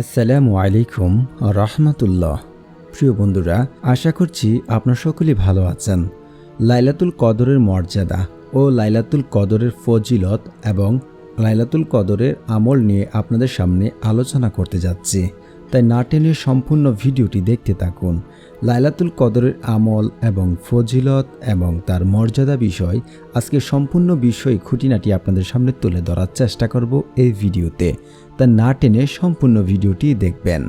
আসসালামু আলাইকুম রহমতুল্লাহ। প্রিয় বন্ধুরা, আশা করছি আপনার সকলে ভালো আছেন। লাইলাতুল কদরের মর্যাদা ও লাইলাতুল কদরের ফজিলত এবং লাইলাতুল কদরের আমল নিয়ে আপনাদের সামনে আলোচনা করতে যাচ্ছি। তাই না টেনে সম্পূর্ণ ভিডিওটি দেখতে থাকুন। লাইলাতুল কদরের আমল এবং ফজিলত এবং তার মর্যাদা বিষয় আজকে সম্পূর্ণ বিষয় খুঁটিনাটি আপনাদের সামনে তুলে ধরার চেষ্টা করব এই ভিডিওতে। তা না টেনে সম্পূর্ণ ভিডিওটি দেখবেন।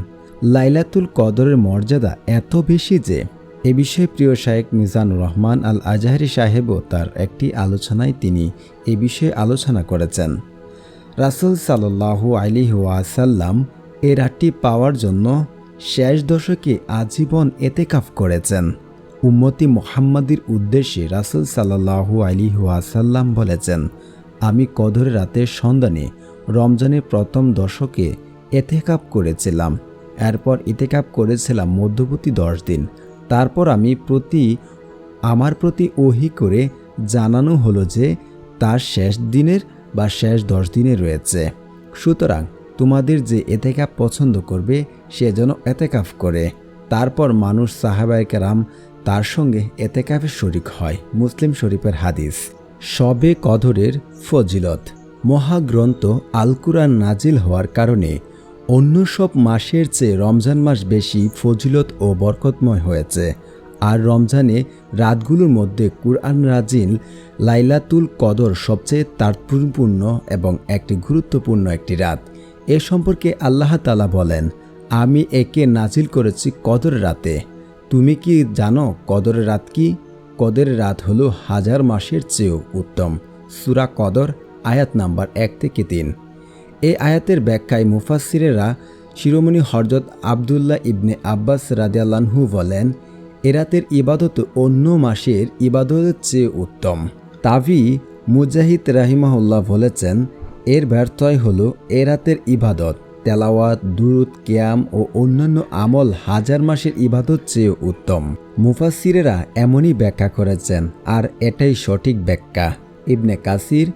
লাইলাতুল কদরের মর্যাদা এত বেশি যে, এ বিষয়ে প্রিয় শায়েক মিজানুর রহমান আল আজাহারি সাহেবও তার একটি আলোচনায় তিনি এ বিষয়ে আলোচনা করেছেন। রাসুল সাল্লাহু আলি ওয়াসাল্লাম এ রাতটি পাওয়ার জন্য শেষ দশকে আজীবন এতেকাফ করেছেন। উম্মতি মোহাম্মদীর উদ্দেশ্যে রাসুল সাল্লাহু আলি ওয়াসাল্লাম বলেছেন, আমি কদর রাতের সন্ধানে রমজানের প্রথম দশকে এতেকাপ করেছিলাম। এরপর ইতেকাপ করেছিলাম মধ্যবর্তী দশ দিন। তারপর আমি প্রতি, আমার প্রতি ওহি করে জানানো হলো যে, তার শেষ দিনের বা শেষ দশ দিনে রয়েছে। সুতরাং তোমাদের যে এতেকাপ পছন্দ করবে, সে যেন এতেকাফ করে। তারপর মানুষ সাহাবায় কেরাম তার সঙ্গে এতেকাফের শরিক হয়, মুসলিম শরীফের হাদিস। সবে কদরের ফজিলত। মহাগ্রন্থ আল কুরআন নাজিল হওয়ার কারণে অন্য সব মাসের চেয়ে রমজান মাস বেশি ফজিলত ও বরকতময় হয়েছে। আর রমজানে রাতগুলোর মধ্যে কুরআন রাজিল লাইলাতুল কদর সবচেয়ে তাৎপর্যপূর্ণ এবং একটি গুরুত্বপূর্ণ একটি রাত। এ সম্পর্কে আল্লাহ তালা বলেন, আমি একে নাজিল করেছি কদর রাতে। তুমি কি জানো কদর রাত কি? কদের রাত হলো হাজার মাসের চেয়েও উত্তম। সুরা কদর, আয়াত নাম্বার এক থেকে তিন। এই আয়াতের ব্যাখ্যায় মুফাসিরেরা শিরোমণি হরজত আবদুল্লাহ ইবনে আব্বাস রাদিয়াল্লাহু বলেন এরাতের ইবাদত অন্য মাসের ইবাদতের চেয়ে উত্তম। তাভি মুজাহিদ রাহিমাহুল্লাহ বলেছেন এর ব্যর্থই হল এরাতের ইবাদত, তেলাওয়াত, দুরুদ, ক্যাম ও অন্যান্য আমল হাজার মাসের ইবাদত চেয়ে উত্তম। মুফাসিরেরা এমনই ব্যাখ্যা করেছেন, আর এটাই সঠিক ব্যাখ্যা। ইবনে কাসির,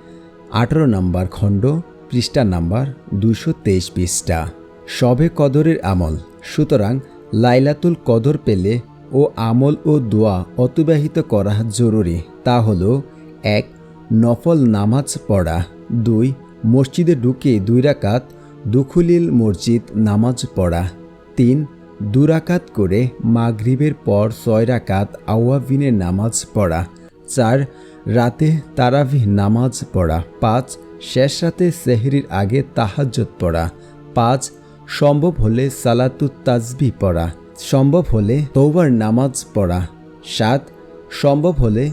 আঠারো নম্বর খণ্ড, পৃষ্ঠা নাম্বার দুশো তেইশ পৃষ্ঠা। সবে কদরের আমল, সুতরাং লাইলাতুল কদর পেলে ও আমল ও দোয়া অতিবাহিত করা জরুরি। তা হল, এক, নফল নামাজ পড়া। দুই মসজিদে ঢুকে দুই রাকাত দুখুলিল মসজিদ নামাজ পড়া। তিন দুরাকাত করে মাগরিবের পর ছয় রাকাত আওয়াবিনের নামাজ পড়া। চার, রাতে তারাভি নামাজ পড়া। পাঁচ, শেষ রাতে সেহরির আগে তাহাজ্জত পড়া। পাঁচ, সম্ভব হলে সালাতুত তাজবি পড়া। সম্ভব হলে তৌবার নামাজ পড়া। সাত, সম্ভব হলে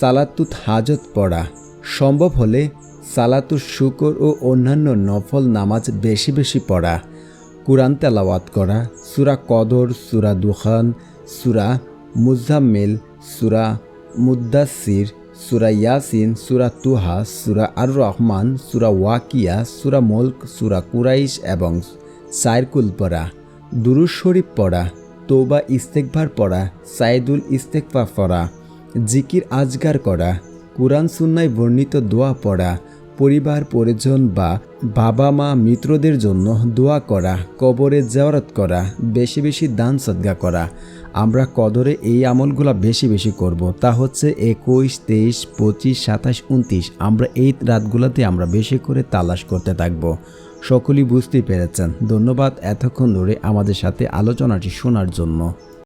সালাতুত হাজত পড়া। সম্ভব হলে সালাতুর শুকর ও অন্যান্য নফল নামাজ বেশি বেশি পড়া। কুরআন তেলাওয়াত করা, সুরা কদর, সুরা দুখান, সুরা মুজাম্মিল, সুরা মুদাসির সুরা ইয়াসিন, সুরা তুহা, সুরা আর রহমান সুরা ওয়াকিয়া, সুরা মল্ক, সুরা কুরাইশ এবং সাইরকুল পড়া। দুরুজ শরীফ পড়া তৌবা ইস্তেকভার পড়া সাইদুল ইস্তেকফা পড়া, জিকির আজগার করা, কুরআন সুন্নায় বর্ণিত দোয়া পড়া পরিবার, পরিজন বা বাবা মা মিত্রদের জন্য দোয়া করা, কবরে জাওয়ারত করা, বেশি বেশি দান সদ্গা করা। আমরা কদরে এই আমলগুলো বেশি বেশি করব। তা হচ্ছে একুশ, তেইশ, পঁচিশ, সাতাশ, উনত্রিশ। আমরা এই রাতগুলোতে আমরা বেশি করে তালাশ করতে থাকব। সকলেই বুঝতেই পেরেছেন। ধন্যবাদ এতক্ষণ ধরে আমাদের সাথে আলোচনাটি শোনার জন্য।